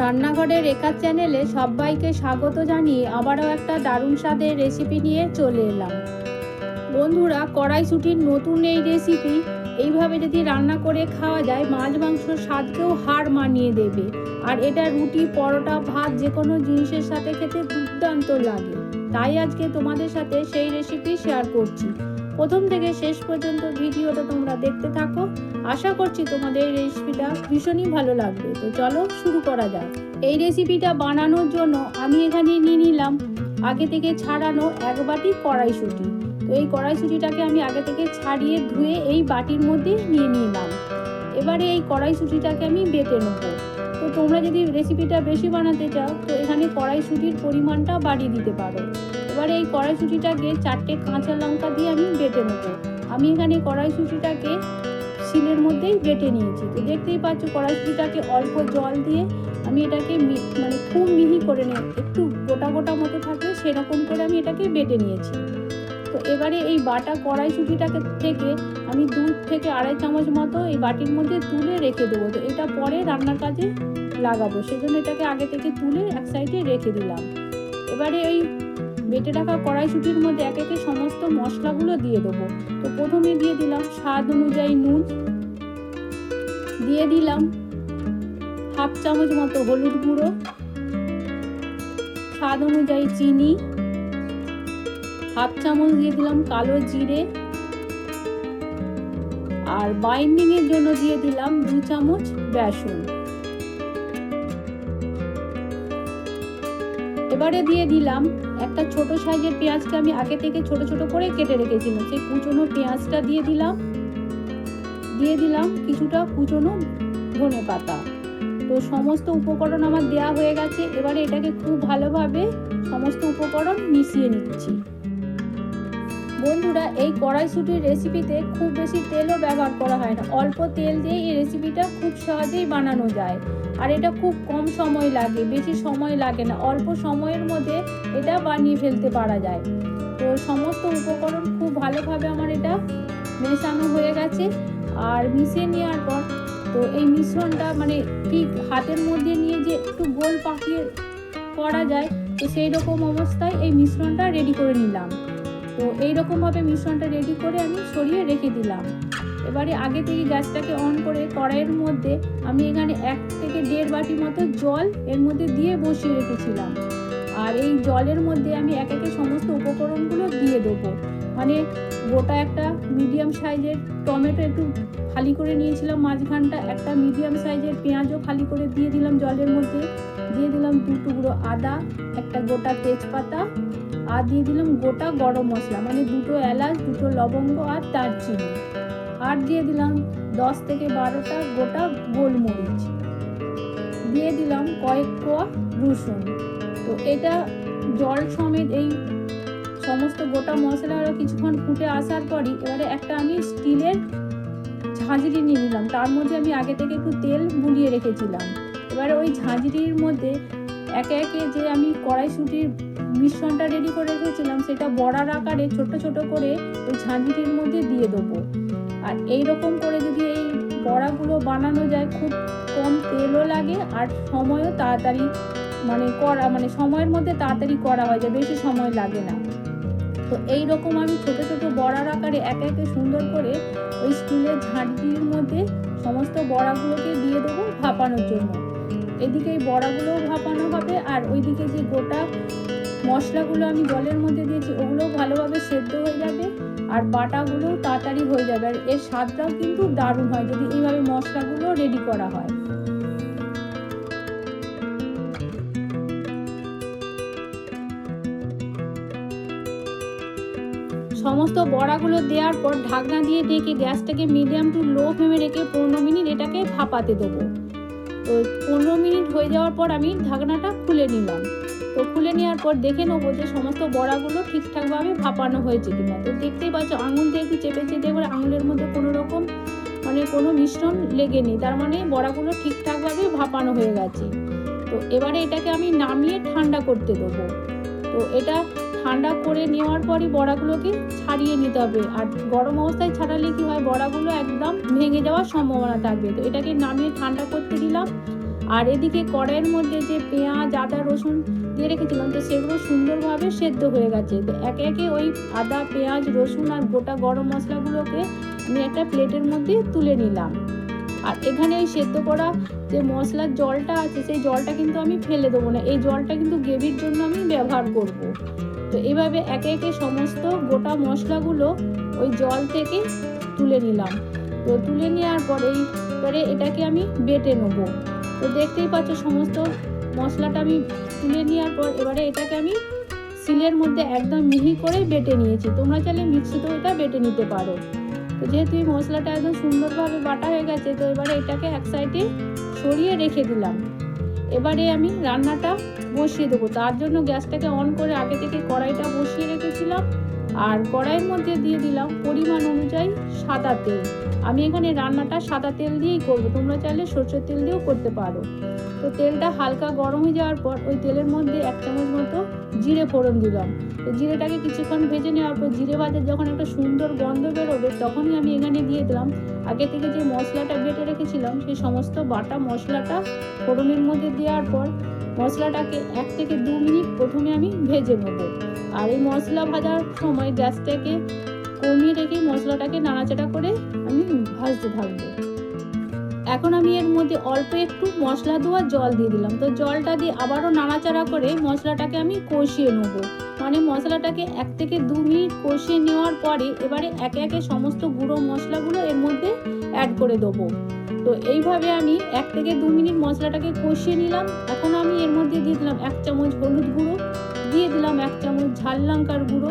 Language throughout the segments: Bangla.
রান্নাঘরের রেখার চ্যানেলে সবাইকে স্বাগত জানিয়ে আবারও একটা দারুণ স্বাদের রেসিপি নিয়ে চলে এলাম। বন্ধুরা, কড়াইশুটির নতুন এই রেসিপি এইভাবে যদি রান্না করে খাওয়া যায়, মাছ মাংস স্বাদকেও হার মানিয়ে দেবে। আর এটা রুটি, পরোটা, ভাত যে কোনো জিনিসের সাথে খেতে দুর্দান্ত লাগে। তাই আজকে তোমাদের সাথে সেই রেসিপি শেয়ার করছি। প্রথম থেকে শেষ পর্যন্ত ভিডিওটা তোমরা দেখতে থাকো। আশা করছি তোমাদের এই রেসিপিটা ভীষণই ভালো লাগবে। তো চলো শুরু করা যাক। এই রেসিপিটা বানানোর জন্য আমি এখানে নিয়ে নিলাম আগে থেকে ছাড়ানো এক বাটি কড়াইশুঁটি। তো এই কড়াইশুঁটিটাকে আমি আগে থেকে ছাড়িয়ে ধুয়ে এই বাটির মধ্যে নিয়ে নিলাম। এবারে এই কড়াইশুঁটিটাকে আমি বেটে নেব। তো তোমরা যদি রেসিপিটা বেশি বানাতে চাও, তো এখানে কড়াইশুঁটির পরিমাণটা বাড়িয়ে দিতে পারো। এবারে এই কড়াইশুঁটিটাকে চারটে কাঁচা লঙ্কা দিয়ে আমি বেটে নেব। আমি এখানে কড়াইশুঁটিটাকে শিলের মধ্যেই বেটে নিয়েছি। তো দেখতেই পাচ্ছ কড়াইশুঁটিটাকে অল্প জল দিয়ে আমি এটাকে মানে খুব মিহি করে নিয়ে একটু গোটা গোটা মতো থাকে সেরকম করে আমি এটাকে বেটে নিয়েছি। তো এবারে এই বাটা কড়াইশুঁটিটাকে থেকে আমি দু থেকে আড়াই চামচ মতো এই বাটির মধ্যে তুলে রেখে দেবো। তো এটা পরে রান্নার কাজে লাগাবো। সেজন্য এটাকে আগে থেকে তুলে এক সাইডে রেখে দিলাম। এবারে এই বেটে রাখা কড়াইশুঁটির মধ্যে এক একে সমস্ত মশলাগুলো দিয়ে দেবো। তো প্রথমে দিয়ে দিলাম স্বাদ অনুযায়ী নুন। দিয়ে দিলাম হাফ চামচ মতো হলুদ গুঁড়ো। স্বাদ অনুযায়ী চিনি। হাফ চামচ দিয়ে দিলাম কালো জিরে। আর বাইন্ডিংয়ের জন্য দিয়ে দিলাম দু চামচ বেসন। এবারে দিয়ে দিলাম একটা ছোট সাইজের পেঁয়াজকে আমি আগে থেকে ছোট ছোট করে কেটে রেখেছিলাম। সেই কুচনো পেঁয়াজটা দিয়ে দিলাম। দিয়ে দিলাম কিছুটা কুচনো ধনে পাতা। তো সমস্ত উপকরণ আমার দেয়া হয়ে গেছে। এবারে এটাকে খুব ভালোভাবে সমস্ত উপকরণ মিশিয়ে নিচ্ছি। বন্ধুরা, এই কড়াইশুটির রেসিপিতে খুব বেশি তেলও ব্যবহার করা হয় না। অল্প তেল দিয়ে এই রেসিপিটা খুব সহজেই বানানো যায়। আর এটা খুব কম সময় লাগে, বেশি সময় লাগে না, অল্প সময়ের মধ্যে এটা বানিয়ে ফেলতে পারা যায়। তো সমস্ত উপকরণ খুব ভালোভাবে আমার এটা মেশানো হয়ে গেছে আর মিশিয়ে নেওয়ার পর, তো এই মিশ্রণটা মানে ঠিক হাতের মধ্যে নিয়ে যে একটু গোল পাকিয়ে করা যায়, তো সেই রকম অবস্থায় এই মিশ্রণটা রেডি করে নিলাম। তো এই রকমভাবে মিশ্রণটা রেডি করে আমি সরিয়ে রেখে দিলাম। এবারে আগে থেকে গ্যাসটাকে অন করে কড়াইয়ের মধ্যে আমি এখানে এক থেকে দেড় বাটি মতো জল এর মধ্যে দিয়ে বসিয়ে রেখেছিলাম। আর এই জলের মধ্যে আমি এক একে সমস্ত উপকরণগুলো দিয়ে দেবো। মানে গোটা একটা মিডিয়াম সাইজের টমেটো একটু খালি করে নিয়েছিলাম মাঝখানটা, একটা মিডিয়াম সাইজের পেঁয়াজও খালি করে দিয়ে দিলাম জলের মধ্যে। দিয়ে দিলাম দু টুকরো আদা, একটা গোটা তেজপাতা, আর দিয়ে দিলাম গোটা গরম মশলা মানে দুটো এলাচ, দুটো লবঙ্গ আর দারচিনি। আর দিয়ে দিলাম দশ থেকে বারোটা গোটা গোলমরিচ। দিয়ে দিলাম কয়েক কোয়া রসুন। তো এটা জল সমেত এই সমস্ত গোটা মশলা আরও কিছুক্ষণ ফুটে আসার পরই এবারে একটা আমি স্টিলের ঝাঁঝরি নিয়ে নিলাম। তার মধ্যে আমি আগে থেকে একটু তেল বুলিয়ে রেখেছিলাম। এবারে ওই ঝাঁঝরির মধ্যে একে একে যে আমি কড়াইশুটির মিশ্রণটা রেডি করে রেখেছিলাম, সেটা বড়ার আকারে ছোট ছোট করে ওই ঝাঁঝরির মধ্যে দিয়ে দেবো। আর এই রকম করে যদি এই বড়াগুলো বানানো যায়, খুব কম তেলও লাগে আর সময়ও তাড়াতাড়ি মানে করা মানে সময়ের মধ্যে তাড়াতাড়ি করা হয় যায় বেশি সময় লাগে না। তো এই রকম আমি ছোট ছোট বড়ার আকারে একে একে সুন্দর করে ওই স্টিলের ঝাঁটির মধ্যে সমস্ত বড়াগুলোকে দিয়ে দেবো ভাপানোর জন্য। এদিকে এই বড়াগুলোও ভাপানো হবে আর ওইদিকে যে গোটা মশলাগুলো আমি জলের মধ্যে দিয়েছি, ওগুলোও ভালোভাবে সেদ্ধ হয়ে যাবে। আর বাটাগুলোও তাড়াতাড়ি হয়ে যাবে। আর এর স্বাদটাও কিন্তু দারুণ হয় যদি এইভাবে মশলাগুলো রেডি করা হয়। সমস্ত বড়াগুলো দেওয়ার পর ঢাকনা দিয়ে ঢেকে গ্যাসটাকে মিডিয়াম টু লো ফ্লেমে রেখে পনেরো মিনিট এটাকে ভাপাতে দেবো। তো পনেরো মিনিট হয়ে যাওয়ার পর আমি ঢাকনাটা খুলে নিলাম। তো খুলে নেওয়ার পর দেখে নেব যে সমস্ত বড়াগুলো ঠিকঠাকভাবে ভাপানো হয়েছে কিনা। তো দেখতেই পাচ্ছ, আঙুল দিয়ে একটু চেপে চেপে করে আঙুলের মধ্যে কোনো রকম মানে কোনো মিশ্রণ লেগে নেই। তার মানে বড়াগুলো ঠিকঠাকভাবে ভাপানো হয়ে গেছে। তো এবারে এটাকে আমি নামিয়ে ঠান্ডা করতে দেবো। তো এটা ঠান্ডা করে নেওয়ার পরই বড়াগুলোকে ছাড়িয়ে নিতে হবে। আর গরম অবস্থায় ছাড়ালে কি হয়, বড়াগুলো একদম ভেঙে যাওয়ার সম্ভাবনা থাকবে তো এটাকে নামিয়ে ঠান্ডা করতে দিলাম। আর এদিকে কড়াইয়ের মধ্যে যে পেঁয়াজ, আদা, রসুন দিয়ে রেখেছিলাম, তো সেগুলো সুন্দরভাবে সেদ্ধ হয়ে গেছে। তো একে একে ওই আদা, পেঁয়াজ, রসুন আর গোটা গরম মশলাগুলোকে আমি একটা প্লেটের মধ্যে তুলে নিলাম। আর এখানে এই সেদ্ধ করা যে মশলার জলটা আছে, সেই জলটা কিন্তু আমি ফেলে দেবো না। এই জলটা কিন্তু গ্রেভির জন্য আমি ব্যবহার করব। তো এইভাবে একে একে সমস্ত গোটা মশলাগুলো ওই জল থেকে তুলে নিলাম। তো তুলে নেওয়ার পরে এটাকে আমি বেটে নেব। তো দেখতেই পাচ্ছ সমস্ত মশলাটা আমি তুলে নেওয়ার পর এবারে এটাকে আমি সিলের মধ্যে একদম মিহি করে বেটে নিয়েছি। তোমরা চাইলে মিক্সিতেও এটা বেটে নিতে পারো। তো যেহেতু এই মশলাটা একদম সুন্দরভাবে বাটা হয়ে গেছে, তো এবারে এটাকে এক সাইডে সরিয়ে রেখে দিলাম। এবারে আমি রান্নাটা বসিয়ে দেবো। তার জন্য গ্যাসটাকে অন করে আগে থেকে কড়াইটা বসিয়ে রেখেছিলাম। আর কড়াইয়ের মধ্যে দিয়ে দিলাম পরিমাণ অনুযায়ী সাদা তেল। আমি এখানে রান্নাটা সাদা তেল দিয়েই করব। তোমরা চাইলে সরষের তেল দিয়েও করতে পারো। তো তেলটা হালকা গরম হয়ে যাওয়ার পর ওই তেলের মধ্যে এক চামচ মতো জিরে ফোড়ন দিলাম। তো জিরেটাকে কিছুক্ষণ ভেজে নেওয়ার পর জিরে ভাজার যখন একটা সুন্দর গন্ধ বেরোবে তখনই আমি এখানে দিয়ে দিলাম। আগে থেকে যে মশলাটা বেটে রেখেছিলাম সেই সমস্ত বাটা মশলাটা ফোড়নের মধ্যে দেওয়ার পর মশলাটাকে এক থেকে দু মিনিট প্রথমে আমি ভেজে নেব। আর এই মশলা ভাজার সময় গ্যাসটাকে কমিয়ে রেখে মশলাটাকে নাড়াচাড়া করে আমি ভাজতে থাকব। এখন আমি এর মধ্যে অল্প একটু মশলা দেওয়া জল দিয়ে দিলাম। তো জলটা দিয়ে আবারও নাড়াচাড়া করে মশলাটাকে আমি কষিয়ে নেব। মানে মশলাটাকে এক থেকে দু মিনিট কষিয়ে নেওয়ার পরে এবারে একে একে সমস্ত গুঁড়ো মশলাগুলো এর মধ্যে অ্যাড করে দেবো। তো এইভাবে আমি এক থেকে দু মিনিট মশলাটাকে কষিয়ে নিলাম। এখন আমি এর মধ্যে দিয়ে দিলাম এক চামচ হলুদ গুঁড়ো, দিয়ে দিলাম এক চামচ ঝাল লঙ্কার গুঁড়ো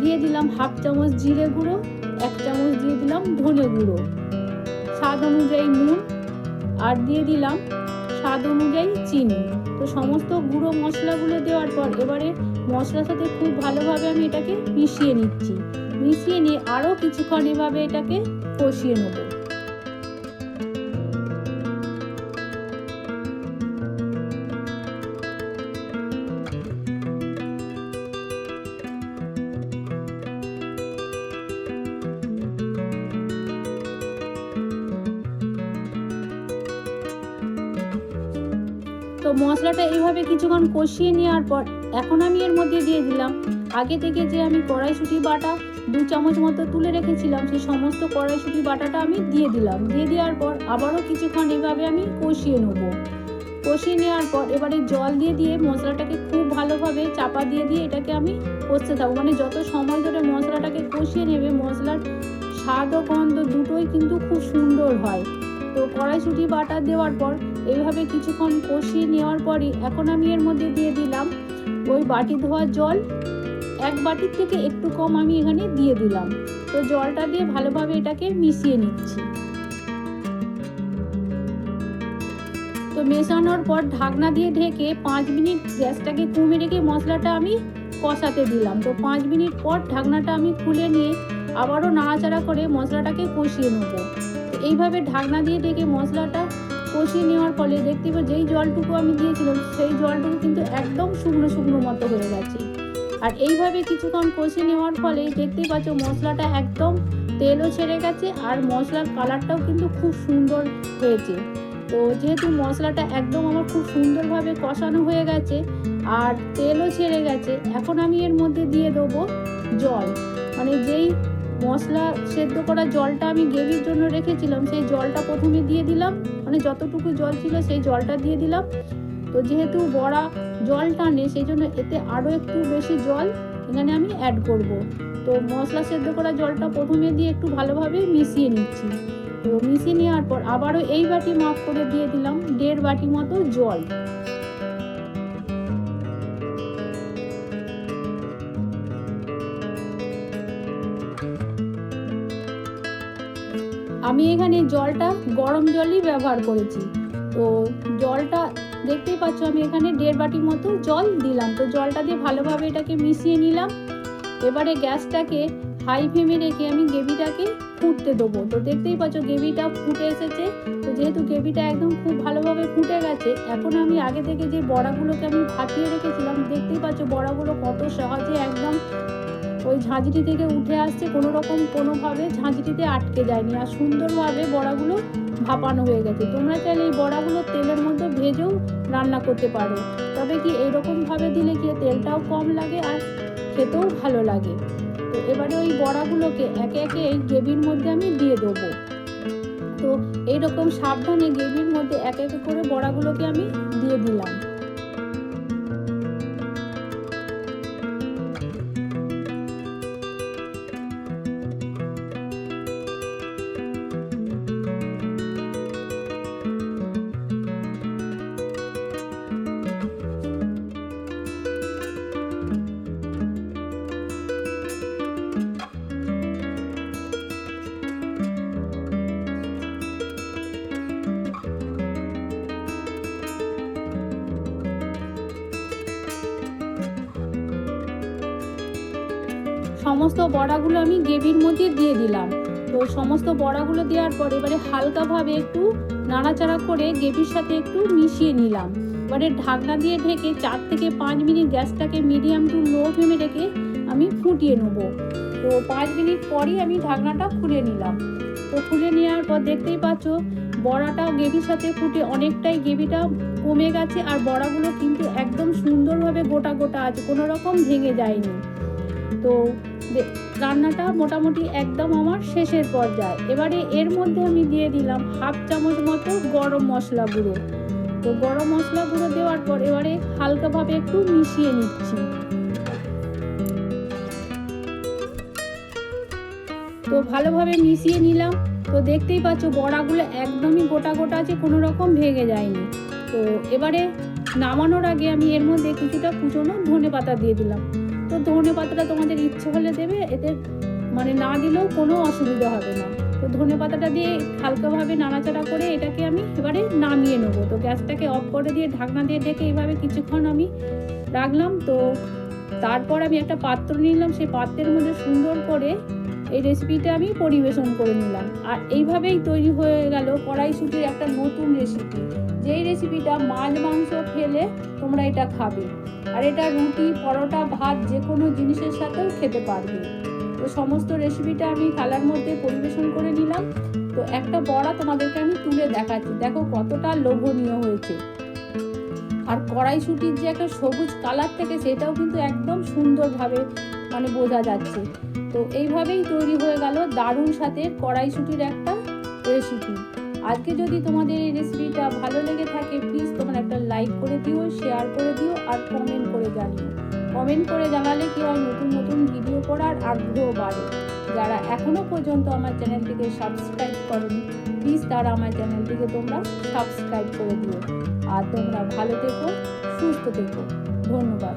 দিয়ে দিলাম হাফ চামচ জিরে গুঁড়ো, এক চামচ দিয়ে দিলাম ধনে গুঁড়ো। স্বাদ অনুযায়ী নুন আর দিয়ে দিলাম স্বাদ অনুযায়ী চিনি। তো সমস্ত গুঁড়ো মশলাগুলো দেওয়ার পর এবারে মশলার সাথে খুব ভালোভাবে আমি এটাকে মিশিয়ে নিচ্ছি। মিশিয়ে নিয়ে আরও কিছুক্ষণ এভাবে এটাকে কষিয়ে নেব। মশলাটা এইভাবে কিছুক্ষণ কষিয়ে নেওয়ার পর এখন আমি এর মধ্যে দিয়ে দিলাম। আগে থেকে যে আমি কড়াইশুঁটি বাটা দু চামচ মতো তুলে রেখেছিলাম, সেই সমস্ত কড়াইশুঁটি বাটাটা আমি দিয়ে দিলাম। দিয়ে দেওয়ার পর আবারও কিছুক্ষণ এভাবে আমি কষিয়ে নেব। কষিয়ে নেওয়ার পর এবারে জল দিয়ে দিয়ে মশলাটাকে খুব ভালোভাবে চাপা দিয়ে দিয়ে এটাকে আমি কষতে থাকব। মানে যত সময় ধরে মশলাটাকে কষিয়ে নেবে, মশলার স্বাদ ও গন্ধ দুটোই কিন্তু খুব সুন্দর হয়। তো কড়াইশুঁটি বাটা দেওয়ার পর এইভাবে কিছুক্ষণ কষিয়ে নেওয়ার পরই এখন আমি এর মধ্যে দিয়ে দিলাম ওই বাটি ধোয়া জল। এক বাটির থেকে একটু কম আমি এখানে দিয়ে দিলাম। তো জলটা দিয়ে ভালোভাবে এটাকে মিশিয়ে নিচ্ছি। তো মেশানোর পর ঢাকনা দিয়ে ঢেকে পাঁচ মিনিট গ্যাসটাকে কমে রেখে মশলাটা আমি কষাতে দিলাম। তো পাঁচ মিনিট পর ঢাকনাটা আমি খুলে নিয়ে আবারও নাড়াচাড়া করে মশলাটাকে কষিয়ে নেব। এইভাবে ঢাকনা দিয়ে ঢেকে মশলাটা কষিয়ে নেওয়ার ফলে দেখতে পাবো যেই জলটুকু আমি দিয়েছিলাম, সেই জলটুকু কিন্তু একদম শুকনো শুকনো মতো হয়ে গেছে। আর এইভাবে কিছুক্ষণ কষিয়ে নেওয়ার ফলে দেখতেই পাচ্ছ মশলাটা একদম তেলও ছেড়ে গেছে আর মশলার কালারটাও কিন্তু খুব সুন্দর হয়েছে। তো যেহেতু মশলাটা একদম আমার খুব সুন্দরভাবে কষানো হয়ে গেছে আর তেলও ছেড়ে গেছে, এখন আমি এর মধ্যে দিয়ে দেবো জল। মানে যেই মশলা সেদ্ধ করা জলটা আমি গ্রেভির জন্য রেখেছিলাম, সেই জলটা প্রথমে দিয়ে দিলাম মানে যতটুকু জল ছিল সেই জলটা দিয়ে দিলাম। তো যেহেতু বড়া জল টানে সেই জন্য এতে আরও একটু বেশি জল এখানে আমি অ্যাড করব। তো মশলা সেদ্ধ করা জলটা প্রথমে দিয়ে একটু ভালোভাবে মিশিয়ে নিচ্ছি। তো মিশিয়ে নেওয়ার পর আবারও এই বাটি মাপ করে দিয়ে দিলাম, দেড় বাটি মতো জল। আমি এখানে জলটা, গরম জলই ব্যবহার করেছি। তো জলটা দেখতেই পাচ্ছ, আমি এখানে দেড় বাটির মতো জল দিলাম। তো জলটা দিয়ে ভালোভাবে এটাকে মিশিয়ে নিলাম। এবারে গ্যাসটাকে হাই ফ্লেমে রেখে আমি গ্রেভিটাকে ফুটতে দেবো। তো দেখতেই পাচ্ছ, গ্রেভিটা ফুটে এসেছে। তো যেহেতু গ্রেভিটা একদম খুব ভালোভাবে ফুটে গেছে, এখন আমি আগে থেকে যে বড়াগুলোকে আমি ফাটিয়ে রেখেছিলাম, দেখতেই পাচ্ছ বড়াগুলো কত সহজে একদম ওই ঝাঁঝরি থেকে উঠে আসছে কোনো রকম কোনোভাবে ঝাঁঝরিতে আটকে যায়নি। আর সুন্দরভাবে বড়াগুলো ভাপানো হয়ে গেছে। তোমরা চাইলে এই বড়াগুলো তেলের মধ্যে ভেজেও রান্না করতে পারো। তবে কি এইরকমভাবে দিলে কি তেলটাও কম লাগে আর খেতেও ভালো লাগে? তো এবারে ওই বড়াগুলোকে একে একে এই গ্রেভির মধ্যে আমি দিয়ে দেবো। তো এইরকম সাবধানে গ্রেভির মধ্যে এক এক করে বড়াগুলোকে আমি দিয়ে দিলাম। সমস্ত বড়াগুলো আমি গ্রেভির মধ্যে দিয়ে দিলাম। তো সমস্ত বড়াগুলো দেওয়ার পর এবারে হালকাভাবে একটু নাড়াচাড়া করে গ্রেভির সাথে একটু মিশিয়ে নিলাম। এবারে ঢাকনা দিয়ে ঢেকে চার থেকে পাঁচ মিনিট গ্যাসটাকে মিডিয়াম টু লো ফ্লেমে রেখে আমি ফুটিয়ে নেব। তো পাঁচ মিনিট পরই আমি ঢাকনাটা খুলে নিলাম। তো খুলে নেওয়ার পর দেখতেই পাচ্ছ, বড়াটা গ্রেভির সাথে ফুটে অনেকটাই গ্রেভিটা কমে গেছে আর বড়াগুলো কিন্তু একদম সুন্দরভাবে গোটা গোটা আছে, কোনো রকম ভেঙে যায়নি। তো রান্নাটা মোটামুটি একদম আমার শেষের পর্যায়ে। এবারে এর মধ্যে আমি দিয়ে দিলাম হাফ চামচ মতো গরম মশলা গুঁড়ো। তো গরম মশলা গুঁড়ো দেওয়ার পর এবারে হালকাভাবে একটু মিশিয়ে নিচ্ছি। তো ভালোভাবে মিশিয়ে নিলাম। তো দেখতেই পাচ্ছ বড়াগুলো একদমই গোটা গোটা আছে, কোনো রকম ভেঙে যায়নি। তো এবারে নামানোর আগে আমি এর মধ্যে কিছুটা কুচনো ধনে পাতা দিয়ে দিলাম। তো ধনে পাতাটা তোমাদের ইচ্ছে হলে দেবে, এতে মানে না দিলেও কোনো অসুবিধা হবে না। তো ধনে পাতাটা দিয়ে হালকাভাবে নাড়াচাড়া করে এটাকে আমি এবারে নামিয়ে নেব। তো গ্যাসটাকে অফ করে দিয়ে ঢাকনা দিয়ে ডেকে এইভাবে কিছুক্ষণ আমি রাখলাম। তো তারপর আমি একটা পাত্র নিলাম, সেই পাত্রের মধ্যে সুন্দর করে এই রেসিপিটা আমি পরিবেশন করে নিলাম। আর এইভাবেই তৈরি হয়ে গেল কড়াইশুটির একটা নতুন রেসিপি যেই রেসিপিটা মাছ মাংস খেলে তোমরা এটা খাবে। আর এটা রুটি, পরোটা ভাত যে কোনো জিনিসের সাথেও খেতে পারবে। তো সমস্ত রেসিপিটা আমি থালার মধ্যে পরিবেশন করে নিলাম। তো একটা বড়া তোমাদেরকে আমি তুলে দেখাচ্ছি। দেখো কতটা লোভনীয় হয়েছে। আর কড়াইশুটির যে একটা সবুজ কালার থেকে সেটাও কিন্তু একদম সুন্দরভাবে মানে বোঝা যাচ্ছে। তো এইভাবেই তৈরি হয়ে গেল দারুণ সাথে কড়াইশুটির একটা রেসিপি আজকে যদি তোমাদের এই রেসিপিটা ভালো লেগে থাকে প্লিজ তোমার একটা লাইক করে দিও শেয়ার করে দিও, আর কমেন্ট করে জানিও। কমেন্ট করে জানালে কি হয়, নতুন নতুন ভিডিও করার আগ্রহ বাড়ে। যারা এখনও পর্যন্ত আমার চ্যানেলটিকে সাবস্ক্রাইব করনি প্লিজ তারা আমার চ্যানেলটিকে তোমরা সাবস্ক্রাইব করে দিও। আর তোমরা ভালো থেকো, সুস্থ থেকো। ধন্যবাদ।